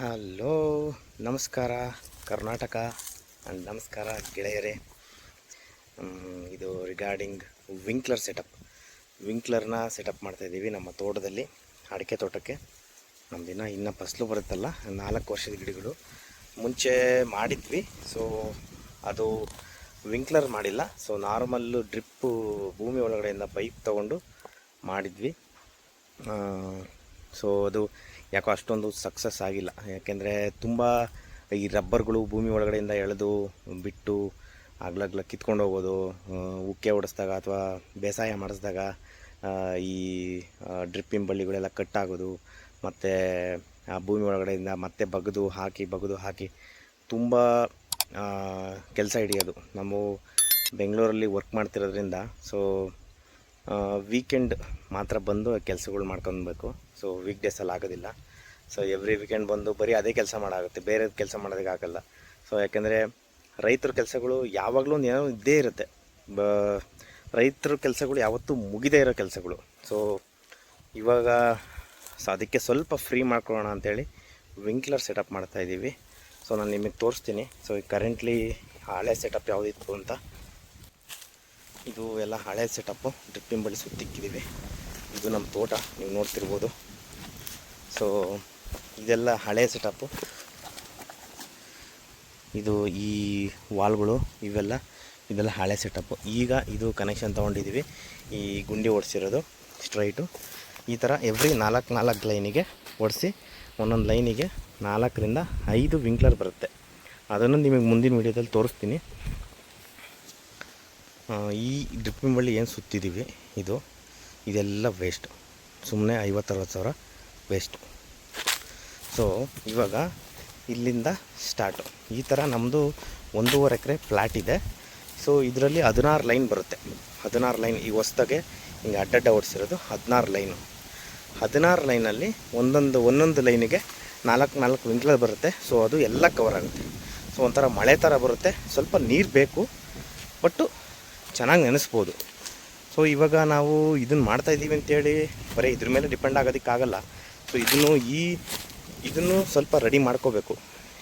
Hello, ನಮಸ್ಕಾರ, Karnataka and ನಮಸ್ಕಾರ ಗೆಳೆಯರೇ. ಇದು ರಿಗಾರ್ಡಿಂಗ್ ವಿಂಕ್ಲರ್ ಸೆಟಪ್ ವಿಂಕ್ಲರ್ನ ಸೆಟಪ್ ಮಾಡ್ತಾಯಿದ್ದೀವಿ ನಮ್ಮ ತೋಟದಲ್ಲಿ, ಅಡಿಕೆ ತೋಟಕ್ಕೆ. ನಮ್ಮದಿನ ಇನ್ನೂ ಫಸಲು ಬರುತ್ತಲ್ಲ, ನಾಲ್ಕು ವರ್ಷದ ಗಿಡಗಳು. ಮುಂಚೆ ಮಾಡಿದ್ವಿ ಸೊ ಅದು ವಿಂಕ್ಲರ್ ಮಾಡಿಲ್ಲ ಸೊ ನಾರ್ಮಲ್ಲು ಡ್ರಿಪ್ಪು ಭೂಮಿ ಒಳಗಡೆಯಿಂದ ಪೈಪ್ ತೊಗೊಂಡು ಮಾಡಿದ್ವಿ. ಸೊ ಅದು ಯಾಕೋ ಅಷ್ಟೊಂದು ಸಕ್ಸಸ್ ಆಗಿಲ್ಲ. ಯಾಕೆಂದರೆ ತುಂಬ ಈ ರಬ್ಬರ್ಗಳು ಭೂಮಿ ಒಳಗಡೆಯಿಂದ ಎಳೆದು ಬಿಟ್ಟು ಆಗ್ಲಗ್ಲ ಕಿತ್ಕೊಂಡು ಹೋಗೋದು ಉಕ್ಕೆ ಹೊಡೆಸ್ದಾಗ ಅಥವಾ ಬೇಸಾಯ ಮಾಡಿಸ್ದಾಗ ಈ ಡ್ರಿಪ್ಪಿನ ಬಳ್ಳಿಗಳೆಲ್ಲ ಕಟ್ಟಾಗೋದು, ಮತ್ತು ಆ ಭೂಮಿ ಒಳಗಡೆಯಿಂದ ಮತ್ತೆ ಬಗೆದು ಹಾಕಿ ಬಗೆದು ಹಾಕಿ ತುಂಬ ಕೆಲಸ ಹಿಡಿಯೋದು. ನಾವು ಬೆಂಗಳೂರಲ್ಲಿ ವರ್ಕ್ ಮಾಡ್ತಿರೋದ್ರಿಂದ ಸೊ ವೀಕೆಂಡ್ ಮಾತ್ರ ಬಂದು ಕೆಲಸಗಳು ಮಾಡ್ಕೊಬೇಕು ಸೊ ವೀಕ್ ಡೇಸಲ್ಲಿ ಆಗೋದಿಲ್ಲ. ಸೊ ಎವ್ರಿ ವೀಕೆಂಡ್ ಬಂದು ಬರೀ ಅದೇ ಕೆಲಸ ಮಾಡಾಗುತ್ತೆ. ಬೇರೆ ಕೆಲಸ ಮಾಡೋದಕ್ಕೆ ಆಗಲ್ಲ. ಸೊ ಯಾಕೆಂದರೆ ರೈತರ ಕೆಲಸಗಳು ಯಾವಾಗಲೂ ಏನೋ ಇದ್ದೇ ಇರುತ್ತೆ. ಬ, ರೈತರ ಕೆಲಸಗಳು ಯಾವತ್ತೂ ಮುಗಿದೇ ಇರೋ ಕೆಲಸಗಳು. ಸೊ ಇವಾಗ ಸೊ, ಅದಕ್ಕೆ ಸ್ವಲ್ಪ ಫ್ರೀ ಮಾಡ್ಕೊಳ್ಳೋಣ ಅಂಥೇಳಿ ವಿಂಕ್ಲರ್ ಸೆಟಪ್ ಮಾಡ್ತಾ ಇದ್ದೀವಿ. ಸೊ ನಾನು ನಿಮಗೆ ತೋರಿಸ್ತೀನಿ. ಸೊ ಕರೆಂಟ್ಲಿ ಹಳೆ ಸೆಟಪ್ ಯಾವುದಿತ್ತು ಅಂತ. ಇದು ಎಲ್ಲ ಹಳೆ ಸೆಟಪ್ಪು ಡ್ರಿಪ್ಪಿನ ಬಳಿ ಸುತ್ತಿಕ್ಕಿದ್ದೀವಿ. ಇದು ನಮ್ಮ ತೋಟ. ನೀವು ನೋಡ್ತಿರ್ಬೋದು. ಸೊ ಇದೆಲ್ಲ ಹಳೆ ಸೆಟಪ್ಪು ಇದು ಈ ವಾಲ್ಗಳು ಇವೆಲ್ಲ, ಇದೆಲ್ಲ ಹಳೆ ಸೆಟಪ್ಪು ಈಗ ಇದು ಕನೆಕ್ಷನ್ ತೊಗೊಂಡಿದ್ದೀವಿ ಈ ಗುಂಡಿ ಓಡಿಸಿರೋದು ಸ್ಟ್ರೈಟು ಈ ಥರ ಎವ್ರಿ ನಾಲ್ಕು ನಾಲ್ಕು ಲೈನಿಗೆ ಓಡಿಸಿ, ಒಂದೊಂದು ಲೈನಿಗೆ ನಾಲ್ಕರಿಂದ ಐದು ವಿಂಕ್ಲರ್ ಬರುತ್ತೆ. ಅದನ್ನು ನಿಮಗೆ ಮುಂದಿನ ವೀಡಿಯೋದಲ್ಲಿ ತೋರಿಸ್ತೀನಿ. ಈ ಡ್ರಿಪ್ಪಿನ ಬಳ್ಳಿ ಏನು ಸುತ್ತಿದ್ದೀವಿ ಇದು, ಇದೆಲ್ಲ ವೇಸ್ಟ್ ಸುಮ್ಮನೆ ಐವತ್ತರವತ್ತು ಸಾವಿರ. ವೇಸ್ಟು ಸೊ ಇವಾಗ ಇಲ್ಲಿಂದ ಸ್ಟಾರ್ಟು ಈ ಥರ ನಮ್ಮದು ಒಂದೂವರೆ ಎಕರೆ ಫ್ಲ್ಯಾಟ್ ಇದೆ. ಸೊ ಇದರಲ್ಲಿ ಹದಿನಾರು ಲೈನ್ ಬರುತ್ತೆ. ಹದಿನಾರು ಲೈನ್ ಈ ಹೊಸ್ದಾಗೆ ಹಿಂಗೆ ಅಡ್ಡಡ್ಡ ಓಡಿಸಿರೋದು ಹದಿನಾರು ಲೈನು ಹದಿನಾರು ಲೈನಲ್ಲಿ ಒಂದೊಂದು ಒಂದೊಂದು ಲೈನಿಗೆ ನಾಲ್ಕು ನಾಲ್ಕು ವಿಂಕ್ಲರ್ ಬರುತ್ತೆ. ಸೊ ಅದು ಎಲ್ಲ ಕವರ್ ಆಗುತ್ತೆ. ಸೊ ಒಂಥರ ಮಳೆ ಥರ ಬರುತ್ತೆ. ಸ್ವಲ್ಪ ನೀರು ಬೇಕು, ಬಟ್ಟು ಚೆನ್ನಾಗಿ ನೆನೆಸ್ಬೋದು. ಸೊ ಇವಾಗ ನಾವು ಇದನ್ನು ಮಾಡ್ತಾಯಿದ್ದೀವಿ ಅಂತೇಳಿ ಬರೀ ಇದ್ರ ಮೇಲೆ ಡಿಪೆಂಡ್ ಆಗೋದಕ್ಕಾಗಲ್ಲ. ಸೊ ಇದನ್ನು ಈ, ಇದನ್ನು ಸ್ವಲ್ಪ ರೆಡಿ ಮಾಡ್ಕೋಬೇಕು.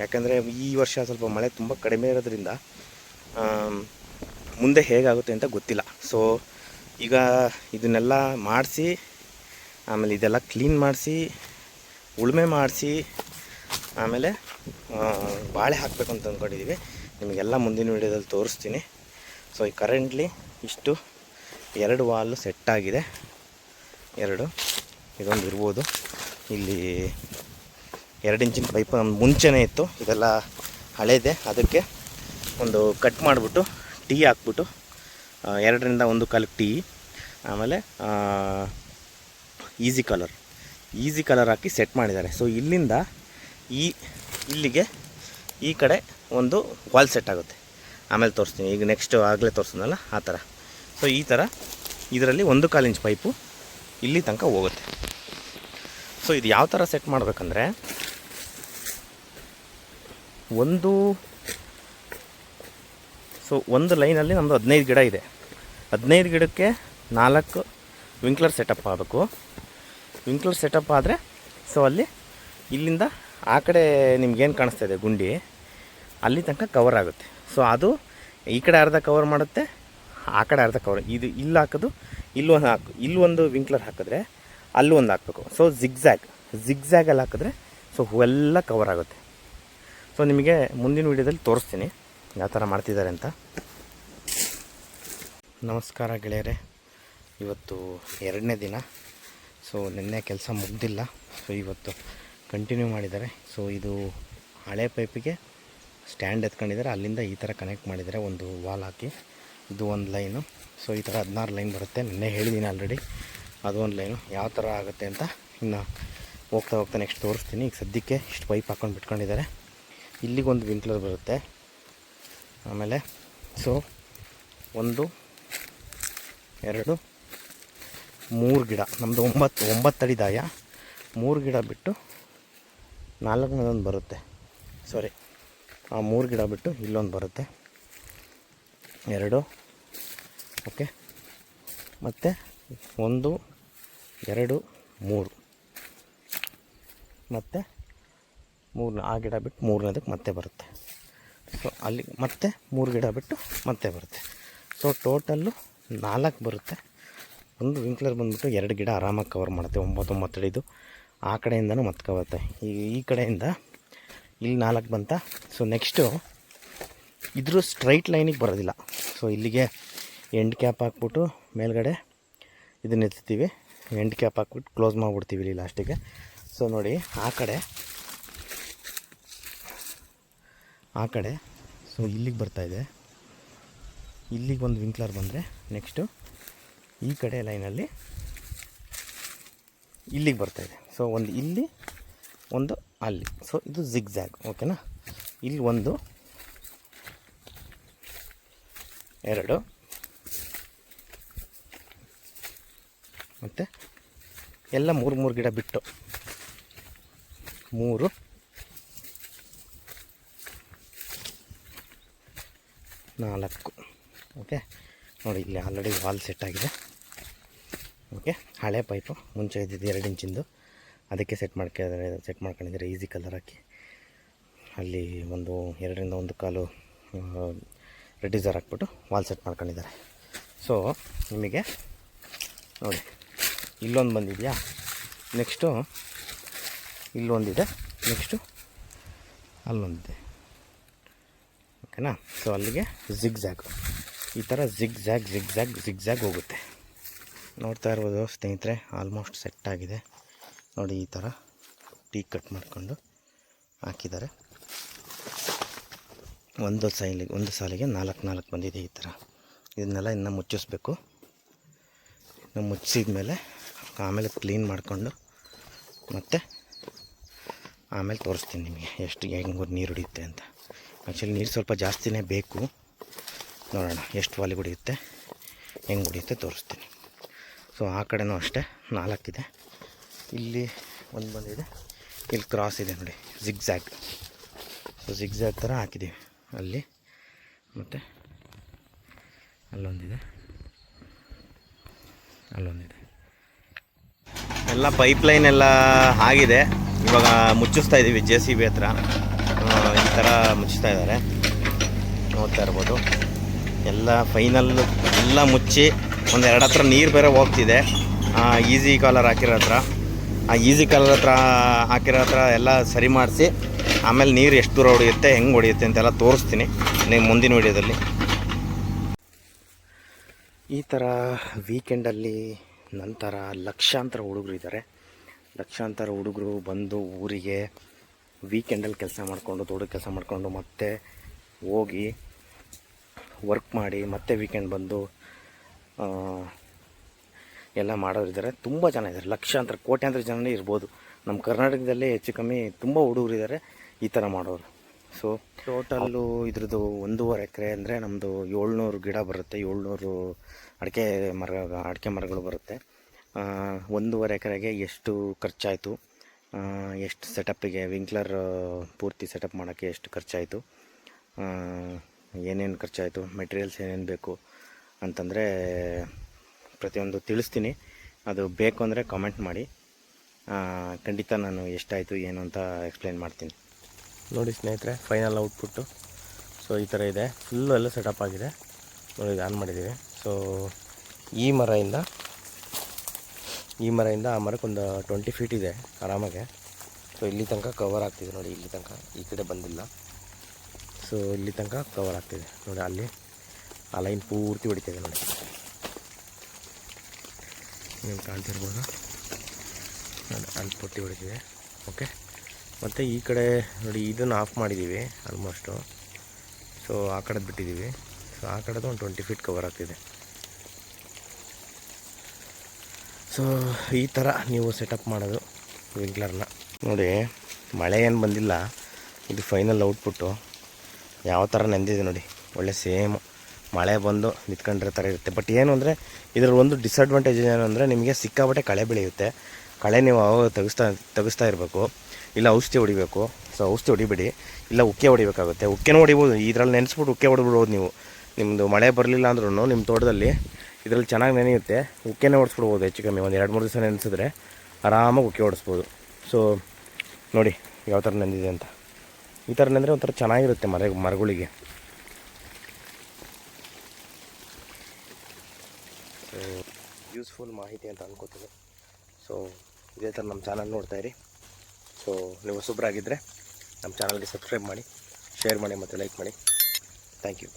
ಯಾಕಂದರೆ ಈ ವರ್ಷ ಸ್ವಲ್ಪ ಮಳೆ ತುಂಬ ಕಡಿಮೆ ಇರೋದ್ರಿಂದ ಮುಂದೆ ಹೇಗಾಗುತ್ತೆ ಅಂತ ಗೊತ್ತಿಲ್ಲ. ಸೊ, ಈಗ ಇದನ್ನೆಲ್ಲ ಮಾಡಿಸಿ, ಆಮೇಲೆ ಇದೆಲ್ಲ ಕ್ಲೀನ್ ಮಾಡಿಸಿ, ಉಳುಮೆ ಮಾಡಿಸಿ, ಆಮೇಲೆ ಬಾಳೆ ಹಾಕಬೇಕು ಅಂತ ಅಂದ್ಕೊಂಡಿದ್ದೀವಿ ನಿಮಗೆಲ್ಲ ಮುಂದಿನ ವೀಡಿಯೋದಲ್ಲಿ ತೋರಿಸ್ತೀನಿ. ಸೊ, ಈ ಕರೆಂಟ್ಲಿ ಇಷ್ಟು, ಎರಡು ವಾಲು ಸೆಟ್ ಆಗಿದೆ. ಎರಡು, ಇದೊಂದು ಇರ್ಬೋದು. ಇಲ್ಲಿ ಎರಡು ಇಂಚಿನ ಪೈಪ್ ನಮ್ಮ ಮುಂಚೆನೇ ಇತ್ತು. ಇದೆಲ್ಲ ಹಳೇದೆ. ಅದಕ್ಕೆ ಒಂದು ಕಟ್ ಮಾಡಿಬಿಟ್ಟು ಟೀ ಹಾಕ್ಬಿಟ್ಟು ಎರಡರಿಂದ ಒಂದು ಕಾಲಕ್ಕೆ ಟೀ, ಆಮೇಲೆ ಈಸಿ ಕಲರ್. ಈಸಿ ಕಲರ್ ಹಾಕಿ ಸೆಟ್ ಮಾಡಿದ್ದಾರೆ. ಸೊ ಇಲ್ಲಿಂದ ಈ, ಇಲ್ಲಿಗೆ ಈ ಕಡೆ ಒಂದು ವಾಲ್ ಸೆಟ್ ಆಗುತ್ತೆ. ಆಮೇಲೆ ತೋರಿಸ್ತೀನಿ. ಈಗ ನೆಕ್ಸ್ಟ್ ಆಗಲೇ ತೋರಿಸ್ತೀನಲ್ಲ, ಆ ಥರ ಸೊ ಈ ಥರ ಇದರಲ್ಲಿ ಒಂದು ಕಾಲು ಇಂಚ್ ಪೈಪು ಇಲ್ಲಿ ತನಕ ಹೋಗುತ್ತೆ. ಸೊ ಇದು ಯಾವ ಥರ ಸೆಟ್ ಮಾಡಬೇಕಂದ್ರೆ ಒಂದು ಸೊ ಒಂದು ಲೈನಲ್ಲಿ ನಮ್ಮದು ಹದಿನೈದು ಗಿಡ ಇದೆ. ಹದಿನೈದು ಗಿಡಕ್ಕೆ ನಾಲ್ಕು ವಿಂಕ್ಲರ್ ಸೆಟಪ್ ಆಗಬೇಕು. ವಿಂಕ್ಲರ್ ಸೆಟಪ್ ಆದರೆ ಸೊ ಅಲ್ಲಿ, ಇಲ್ಲಿಂದ ಆ ಕಡೆ ನಿಮ್ಗೇನು ಕಾಣಿಸ್ತಾ ಇದೆ ಗುಂಡಿ, ಅಲ್ಲಿ ತನಕ ಕವರ್ ಆಗುತ್ತೆ. ಸೊ ಅದು ಈ ಕಡೆ ಅರ್ಧ ಕವರ್ ಮಾಡುತ್ತೆ, ಆ ಕಡೆ ಅರ್ಧ ಕವರ್ ಇದು, ಇಲ್ಲಿ ಹಾಕೋದು ಇಲ್ಲೊಂದು ಹಾಕು ಇಲ್ಲೊಂದು ವಿಂಕ್ಲರ್ ಹಾಕಿದ್ರೆ ಅಲ್ಲೂ ಒಂದು ಹಾಕಬೇಕು. ಸೊ ಜಿಗ್ಜ್ಯಾಗ್ ಜಿಗ್ಜ್ಯಾಗಲ್ಲಿ ಹಾಕಿದ್ರೆ ಸೊ ಹೂವೆಲ್ಲ ಕವರ್ ಆಗುತ್ತೆ. ಸೊ ನಿಮಗೆ ಮುಂದಿನ ವೀಡಿಯೋದಲ್ಲಿ ತೋರಿಸ್ತೀನಿ. ಯಾವ ಥರ ಮಾಡ್ತಿದ್ದಾರೆ ಅಂತ. ನಮಸ್ಕಾರ ಗೆಳೆಯರೆ. ಇವತ್ತು ಎರಡನೇ ದಿನ. ಸೊ ನಿನ್ನೆ ಕೆಲಸ ಮುಗ್ದಿಲ್ಲ. ಸೊ ಇವತ್ತು ಕಂಟಿನ್ಯೂ ಮಾಡಿದ್ದಾರೆ. ಸೊ ಇದು ಹಳೆ ಪೈಪಿಗೆ ಸ್ಟ್ಯಾಂಡ್ ಎತ್ಕೊಂಡಿದ್ದಾರೆ. ಅಲ್ಲಿಂದ ಈ ಥರ ಕನೆಕ್ಟ್ ಮಾಡಿದ್ದಾರೆ. ಒಂದು ವಾಲ್ ಹಾಕಿ. ಇದು ಒಂದು ಲೈನು. ಸೊ ಈ ಥರ ಹದಿನಾರು ಲೈನ್ ಬರುತ್ತೆ. ನಿನ್ನೆ ಹೇಳಿದ್ದೀನಿ ಆಲ್ರೆಡಿ ಅದು ಒಂದು ಲೈನು. ಯಾವ ಥರ ಆಗುತ್ತೆ ಅಂತ ಇನ್ನು ಹೋಗ್ತಾ ಹೋಗ್ತಾ ನೆಕ್ಸ್ಟ್ ತೋರಿಸ್ತೀನಿ. ಈಗ ಸದ್ಯಕ್ಕೆ ಇಷ್ಟು ಪೈಪ್ ಹಾಕೊಂಡು ಬಿಟ್ಕೊಂಡಿದ್ದಾರೆ. ಇಲ್ಲಿಗೊಂದು ವಿಂಕ್ಲರ್ ಬರುತ್ತೆ. ಆಮೇಲೆ ಸೊ ಒಂದು, ಎರಡು, ಮೂರು ಗಿಡ. ನಮ್ಮದು ಒಂಬತ್ತು ಒಂಬತ್ತು ಅಡಿ ದಾಯ. ಮೂರು ಗಿಡ ಬಿಟ್ಟು ನಾಲ್ಕನೇದೊಂದು ಬರುತ್ತೆ. ಸಾರಿ ಆ ಮೂರು ಗಿಡ ಬಿಟ್ಟು ಇಲ್ಲೊಂದು ಬರುತ್ತೆ. ಎರಡು. ಓಕೆ ಮತ್ತು ಒಂದು ಎರಡು, ಮೂರು. ಮತ್ತು ಮೂರನೇ ಆ ಗಿಡ ಬಿಟ್ಟು ಮೂರನೇದಕ್ಕೆ ಮತ್ತೆ ಬರುತ್ತೆ. ಸೊ ಅಲ್ಲಿ ಮತ್ತೆ ಮೂರು ಗಿಡ ಬಿಟ್ಟು ಮತ್ತೆ ಬರುತ್ತೆ. ಸೊ ಟೋಟಲ್ಲು ನಾಲ್ಕು ಬರುತ್ತೆ. ಒಂದು ವಿಂಕ್ಲರ್ ಬಂದುಬಿಟ್ಟು ಎರಡು ಗಿಡ ಆರಾಮಾಗಿ ಕವರ್ ಮಾಡುತ್ತೆ. ಒಂಬತ್ತೊಂಬತ್ತು ಹಿಡಿದು ಆ ಕಡೆಯಿಂದನೂ ಮತ್ತೆ ಕವರುತ್ತೆ ಈ ಈ ಕಡೆಯಿಂದ ಇಲ್ಲಿ ನಾಲ್ಕು ಬಂತ? ಸೊ ನೆಕ್ಸ್ಟು ಇದ್ರ ಸ್ಟ್ರೈಟ್ ಲೈನಿಗೆ ಬರೋದಿಲ್ಲ. ಸೊ ಇಲ್ಲಿಗೆ ಎಂಡ್ ಕ್ಯಾಪ್ ಹಾಕ್ಬಿಟ್ಟು ಮೇಲ್ಗಡೆ ಇದನ್ನ ಎತ್ತೀವಿ ಎಂಡ್ ಕ್ಯಾಪ್ ಹಾಕ್ಬಿಟ್ಟು ಕ್ಲೋಸ್ ಮಾಡಿಬಿಡ್ತೀವಿ ಇಲ್ಲಿ ಲಾಸ್ಟಿಗೆ. ಸೊ ನೋಡಿ, ಆ ಕಡೆ ಆ ಕಡೆ ಸೊ ಇಲ್ಲಿಗೆ ಬರ್ತಾಯಿದೆ ಇಲ್ಲಿಗೆ ಒಂದು ವಿಂಕ್ಲರ್ ಬಂದರೆ ನೆಕ್ಸ್ಟು ಈ ಕಡೆ ಲೈನಲ್ಲಿ ಇಲ್ಲಿಗೆ ಬರ್ತಾಯಿದೆ ಸೊ ಒಂದು ಇಲ್ಲಿ, ಒಂದು ಅಲ್ಲಿ. ಸೊ ಇದು ಜಿಗ್ ಜ್ಯಾಗ್ ಓಕೆನಾ ಇಲ್ಲಿ ಒಂದು, ಎರಡು, ಮತ್ತು ಎಲ್ಲ ಮೂರು ಮೂರು ಗಿಡ ಬಿಟ್ಟು. ಮೂರು. ನಾಲ್ಕು. ಓಕೆ ನೋಡಿ, ಇಲ್ಲಿ ಆಲ್ರೆಡಿ ವಾಲ್ ಸೆಟ್ ಆಗಿದೆ. ಓಕೆ ಹಳೆ ಪೈಪು ಮುಂಚೆ ಇದ್ದಿದ್ದು ಎರಡು ಇಂಚಿಂದು. ಅದಕ್ಕೆ ಸೆಟ್ ಮಾಡ್ಕೊಂಡಿದ್ದಾರೆ ಸೆಟ್ ಮಾಡ್ಕೊಂಡಿದ್ದಾರೆ ಈಸಿ ಕಲರ್ ಹಾಕಿ. ಅಲ್ಲಿ ಒಂದು ಎರಡರಿಂದ ಒಂದು ಕಾಲು ರೆಡ್ಯೂಸರ್ ಹಾಕ್ಬಿಟ್ಟು ವಾಲ್ ಸೆಟ್ ಮಾಡ್ಕೊಂಡಿದ್ದಾರೆ. ಸೊ ನಿಮಗೆ ನೋಡಿ. ಇಲ್ಲೊಂದು ಬಂದಿದೆಯಾ? ನೆಕ್ಸ್ಟು ಇಲ್ಲೊಂದಿದೆ. ನೆಕ್ಸ್ಟು ಅಲ್ಲೊಂದಿದೆ. ಓಕೆನಾ ಸೊ ಅಲ್ಲಿಗೆ ಝಿಗ್ ಜ್ಯಾಗ್ ಈ ಥರ ಜಿಗ್ ಜ್ಯಾಗ್ ಜಿಗ್ ಜ್ಯಾಗ್ ಜ್ಯಾಗ್ ಹೋಗುತ್ತೆ. ನೋಡ್ತಾ ಇರ್ಬೋದು ಸ್ನೇಹಿತರೆ ಆಲ್ಮೋಸ್ಟ್ ಸೆಟ್ ಆಗಿದೆ. ನೋಡಿ ಈ ಥರ ಟೀ ಕಟ್ ಮಾಡಿಕೊಂಡು ಹಾಕಿದ್ದಾರೆ. ಒಂದು ಸೈಲಿಗೆ ಒಂದು ಸಾಲಿಗೆ ನಾಲ್ಕು ನಾಲ್ಕು ಬಂದಿದೆ ಈ ಥರ ಇದನ್ನೆಲ್ಲ ಇನ್ನೂ ಮುಚ್ಚಿಸ್ಬೇಕು. ಇನ್ನು ಮುಚ್ಚಿದ ಮೇಲೆ ಆಮೇಲೆ ಕ್ಲೀನ್ ಮಾಡಿಕೊಂಡು ಮತ್ತು ಆಮೇಲೆ ತೋರಿಸ್ತೀನಿ ನಿಮಗೆ ಎಷ್ಟು ಹೆಂಗೆ ನೀರು ಹಿಡಿಯುತ್ತೆ ಅಂತ. ಆ್ಯಕ್ಚುಲಿ ನೀರು ಸ್ವಲ್ಪ ಜಾಸ್ತಿನೇ ಬೇಕು. ನೋಡೋಣ ಎಷ್ಟು ವಾಲಿ ಹೊಡಿಯುತ್ತೆ, ಹೆಂಗೆ ಹೊಡಿಯುತ್ತೆ ತೋರಿಸ್ತೀನಿ. ಸೊ ಆ ಕಡೆನೂ ಅಷ್ಟೇ ನಾಲ್ಕಿದೆ ಇಲ್ಲಿ ಒಂದು ಬಂದಿದೆ ಇಲ್ಲಿ ಕ್ರಾಸ್ ಇದೆ ನೋಡಿ ಝಿಗ್ಝ್ಯಾಗ್ ಸೊ ಜಿಗ್ಝ್ಯಾಗ್ ಥರ ಹಾಕಿದ್ದೀವಿ ಅಲ್ಲಿ ಮತ್ತು ಅಲ್ಲೊಂದಿದೆ. ಅಲ್ಲೊಂದಿದೆ. ಎಲ್ಲ ಪೈಪ್ ಲೈನ್ ಎಲ್ಲ ಆಗಿದೆ. ಇವಾಗ ಮುಚ್ಚಿಸ್ತಾ ಇದ್ದೀವಿ ಜೆ ಸಿ ಬಿ ಹತ್ರ. ಈ ಥರ ಮುಚ್ಚಿಸ್ತಾ ಇದ್ದಾರೆ. ನೋಡ್ತಾ ಇರ್ಬೋದು. ಎಲ್ಲ ಫೈನಲ್ ಎಲ್ಲ ಮುಚ್ಚಿ ಒಂದು ಎರಡು ಹತ್ರ ನೀರು ಬೇರೆ ಹೋಗ್ತಿದೆ. ಈಸಿ ಕಾಲರ್ ಹಾಕಿರೋ ಹತ್ರ. ಆ ಈಸಿ ಕಾಲರ್ ಹತ್ರ ಹಾಕಿರೋ ಹತ್ರ ಎಲ್ಲ ಸರಿ ಮಾಡಿಸಿ, ಆಮೇಲೆ ನೀರು ಎಷ್ಟು ದೂರ ಹೊಡೆಯುತ್ತೆ, ಹೆಂಗೆ ಹೊಡೆಯುತ್ತೆ ಅಂತೆಲ್ಲ ತೋರಿಸ್ತೀನಿ ನೀವು ಮುಂದಿನ ವಿಡಿಯೋದಲ್ಲಿ ಈ ಥರ ವೀಕೆಂಡಲ್ಲಿ ನಂತರ ಲಕ್ಷಾಂತರ ಹುಡುಗರು ಇದ್ದಾರೆ. ಲಕ್ಷಾಂತರ ಹುಡುಗರು ಬಂದು ಊರಿಗೆ ವೀಕೆಂಡಲ್ಲಿ ಕೆಲಸ ಮಾಡಿಕೊಂಡು, ದೊಡ್ಡ ಕೆಲಸ ಮಾಡಿಕೊಂಡು ಮತ್ತೆ ಹೋಗಿ ವರ್ಕ್ ಮಾಡಿ ಮತ್ತೆ ವೀಕೆಂಡ್ ಬಂದು ಎಲ್ಲ ಮಾಡೋರಿದ್ದಾರೆ ತುಂಬ ಜನ ಇದ್ದಾರೆ. ಲಕ್ಷಾಂತರ, ಕೋಟ್ಯಾಂತರ ಜನನೇ ಇರ್ಬೋದು. ನಮ್ಮ ಕರ್ನಾಟಕದಲ್ಲೇ ಹೆಚ್ಚು ಕಮ್ಮಿ ತುಂಬ ಹುಡುಗರು ಇದ್ದಾರೆ. ಈ ಥರ ಮಾಡೋರು. ಸೊ ಟೋಟಲ್ಲು ಇದ್ರದ್ದು ಒಂದೂವರೆ ಎಕರೆ ಅಂದರೆ ನಮ್ಮದು ಏಳ್ನೂರು ಗಿಡ ಬರುತ್ತೆ, ಏಳ್ನೂರು ಅಡಿಕೆ ಮರ, ಅಡಿಕೆ ಮರಗಳು ಬರುತ್ತೆ. ಒಂದೂವರೆ ಎಕರೆಗೆ ಎಷ್ಟು ಖರ್ಚಾಯಿತು? ಎಷ್ಟು ಸೆಟಪ್ಪಿಗೆ ವಿಂಕ್ಲರ್ ಪೂರ್ತಿ ಸೆಟಪ್ ಮಾಡೋಕ್ಕೆ ಎಷ್ಟು ಖರ್ಚಾಯಿತು? ಏನೇನು ಖರ್ಚಾಯಿತು? ಮೆಟೀರಿಯಲ್ಸ್ ಏನೇನು ಬೇಕು ಅಂತಂದರೆ ಪ್ರತಿಯೊಂದು ತಿಳಿಸ್ತೀನಿ. ಅದು ಬೇಕು ಅಂದರೆ ಕಾಮೆಂಟ್ ಮಾಡಿ. ಖಂಡಿತ ನಾನು ಎಷ್ಟಾಯಿತು, ಏನು ಅಂತ ಎಕ್ಸ್ಪ್ಲೇನ್ ಮಾಡ್ತೀನಿ. ನೋಡಿ ಸ್ನೇಹಿತರೆ ಫೈನಲ್ ಔಟ್ಪುಟ್ಟು ಸೊ ಈ ಥರ ಇದೆ. ಫುಲ್ಲು ಎಲ್ಲ ಸೆಟಪ್ ಆಗಿದೆ. ನೋಡಿ ಆನ್ ಮಾಡಿದ್ದೀವಿ. ಸೊ ಈ ಮರದಿಂದ ಈ ಮರದಿಂದ ಆ ಮರಕ್ಕೆ ಒಂದು ಟ್ವೆಂಟಿ ಫೀಟ್ ಇದೆ, ಆರಾಮಾಗೆ. ಸೊ ಇಲ್ಲಿ ತನಕ ಕವರ್ ಆಗ್ತಿದೆ ನೋಡಿ, ಇಲ್ಲಿ ತನಕ. ಈ ಕಡೆ ಬಂದಿಲ್ಲ. ಸೊ ಇಲ್ಲಿ ತನಕ ಕವರ್ ಆಗ್ತಿದೆ. ನೋಡಿ, ಅಲ್ಲಿ ಆ ಲೈನ್ ಪೂರ್ತಿ ಹೊಡಿತಿದೆ ನೋಡಿ. ನೀವು ಕಾಣ್ತಿರ್ಬೋದು. ಅಲ್ಲಿ ಪೂರ್ತಿ ಹೊಡಿತಿದೆ. ಓಕೆ ಮತ್ತು ಈ ಕಡೆ ನೋಡಿ ಇದನ್ನು ಆಫ್ ಮಾಡಿದ್ದೀವಿ ಆಲ್ಮೋಸ್ಟು ಸೊ ಆ ಕಡೆದು ಬಿಟ್ಟಿದ್ದೀವಿ ಸೊ ಆ ಕಡೆದು ಒಂದು ಟ್ವೆಂಟಿ ಫೀಟ್ ಕವರ್ ಆಗ್ತಿದೆ. ಸೊ ಈ ಥರ ನೀವು ಸೆಟಪ್ ಮಾಡೋದು ವಿಂಕ್ಲರ್ನ ನೋಡಿ, ಮಳೆ ಏನು ಬಂದಿಲ್ಲ, ಇದು ಫೈನಲ್ ಔಟ್ಪುಟ್ಟು ಯಾವ ಥರ ನೆಂದಿದೆ ನೋಡಿ, ಒಳ್ಳೆ ಸೇಮ್ ಮಳೆ ಬಂದು ನಿಂತ್ಕೊಂಡಿರೋ ಥರ ಇರುತ್ತೆ. ಬಟ್ ಏನು ಅಂದರೆ ಇದರ ಒಂದು ಡಿಸ್ಅಡ್ವಾಂಟೇಜ್ ಏನು ಅಂದರೆ, ನಿಮಗೆ ಸಿಕ್ಕಾಪಟ್ಟೆ ಕಳೆ ಬೆಳೆಯುತ್ತೆ. ಕಳೆ ನೀವು ಅವಾಗ ತೆಗಿಸ್ತಾ ತೆಗಿಸ್ತಾ ಇರಬೇಕು. ಇಲ್ಲ ಔಷಧಿ ಹೊಡಿಬೇಕು. ಸೊ ಔಷಧಿ ಹೊಡಿಬೇಡಿ. ಇಲ್ಲ ಉಕ್ಕೆ ಹೊಡಿಬೇಕಾಗುತ್ತೆ. ಉಕ್ಕೆನೂ ಹೊಡಿಬೋದು. ಇದರಲ್ಲಿ ನೆನೆಸ್ಬಿಟ್ಟು ಉಕ್ಕೆ ಹೊಡಿಬಿಡ್ಬೋದು ನೀವು. ನಿಮ್ಮದು ಮಳೆ ಬರಲಿಲ್ಲ ಅಂದ್ರೂ ನಿಮ್ಮ ತೋಟದಲ್ಲಿ ಇದರಲ್ಲಿ ಚೆನ್ನಾಗಿ ನೆನೆಯುತ್ತೆ. ಉಕ್ಕೆನೇ ಹೊಡಿಸ್ಬಿಡ್ಬೋದು ಹೆಚ್ಚು ಕಮ್ಮಿ. ಒಂದು ಎರಡು ಮೂರು ದಿವಸ ನೆನೆಸಿದ್ರೆ ಆರಾಮಾಗಿ ಉಕ್ಕೆ ಹೊಡಿಸ್ಬೋದು. ಸೊ ನೋಡಿ ಯಾವ ಥರ ನೆಂದಿದೆ ಅಂತ. ಈ ಥರ ನೆಂದರೆ ಒಂಥರ ಚೆನ್ನಾಗಿರುತ್ತೆ ಮರ, ಮರಗಳಿಗೆ. ಯೂಸ್ಫುಲ್ ಮಾಹಿತಿ ಅಂತ ಅನ್ಕೋತೀನಿ. ಸೊ ಇದೇ ಥರ ನಮ್ಮ ಚಾನಲ್ ನೋಡ್ತಾ ಇರಿ. ಸೊ ನೀವು ಹೊಸಬ್ರಾಗಿದ್ದರೆ ನಮ್ಮ ಚಾನಲ್ಗೆ ಸಬ್ಸ್ಕ್ರೈಬ್ ಮಾಡಿ ಶೇರ್ ಮಾಡಿ ಮತ್ತು ಲೈಕ್ ಮಾಡಿ. Thank you